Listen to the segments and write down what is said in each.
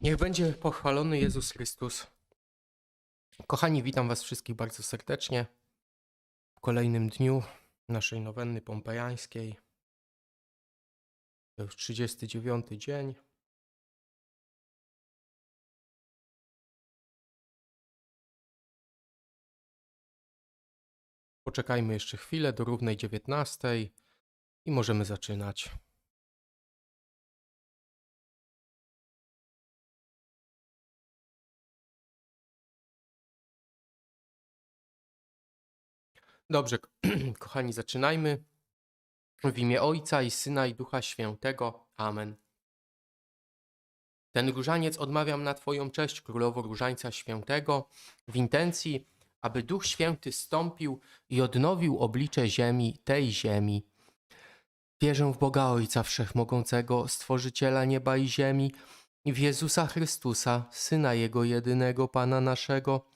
Niech będzie pochwalony Jezus Chrystus. Kochani, witam Was wszystkich bardzo serdecznie w kolejnym dniu naszej nowenny pompejańskiej. To już 39 dzień. Poczekajmy jeszcze chwilę do równej 19 i możemy zaczynać. Dobrze, kochani, zaczynajmy. W imię Ojca i Syna i Ducha Świętego. Amen. Ten różaniec odmawiam na Twoją cześć, Królowo Różańca Świętego, w intencji, aby Duch Święty stąpił i odnowił oblicze ziemi, tej ziemi. Wierzę w Boga Ojca Wszechmogącego, Stworzyciela nieba i ziemi, i w Jezusa Chrystusa, Syna Jego jedynego, Pana naszego,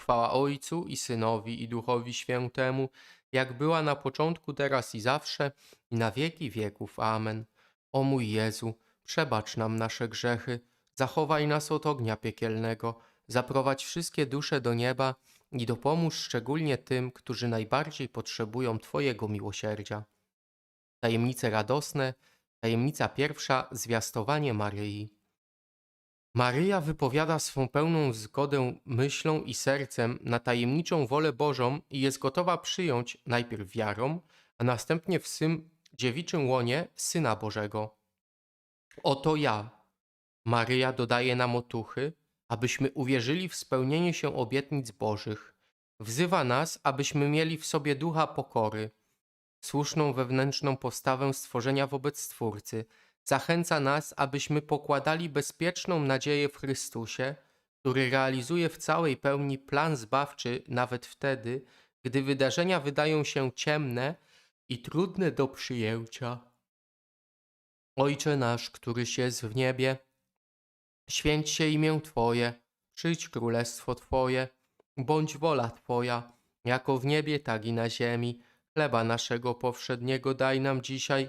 Chwała Ojcu i Synowi i Duchowi Świętemu, jak była na początku, teraz i zawsze, i na wieki wieków. Amen. O mój Jezu, przebacz nam nasze grzechy, zachowaj nas od ognia piekielnego, zaprowadź wszystkie dusze do nieba i dopomóż szczególnie tym, którzy najbardziej potrzebują Twojego miłosierdzia. Tajemnice radosne, tajemnica pierwsza, zwiastowanie Maryi. Maryja wypowiada swą pełną zgodę myślą i sercem na tajemniczą wolę Bożą i jest gotowa przyjąć najpierw wiarą, a następnie w swym dziewiczym łonie Syna Bożego. Oto ja. Maryja dodaje nam otuchy, abyśmy uwierzyli w spełnienie się obietnic Bożych. Wzywa nas, abyśmy mieli w sobie ducha pokory, słuszną wewnętrzną postawę stworzenia wobec Stwórcy. Zachęca nas, abyśmy pokładali bezpieczną nadzieję w Chrystusie, który realizuje w całej pełni plan zbawczy nawet wtedy, gdy wydarzenia wydają się ciemne i trudne do przyjęcia. Ojcze nasz, któryś jest w niebie, święć się imię Twoje, przyjdź królestwo Twoje, bądź wola Twoja, jako w niebie, tak i na ziemi. Chleba naszego powszedniego daj nam dzisiaj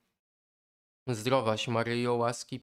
Zdrowaś Maryjo, łaski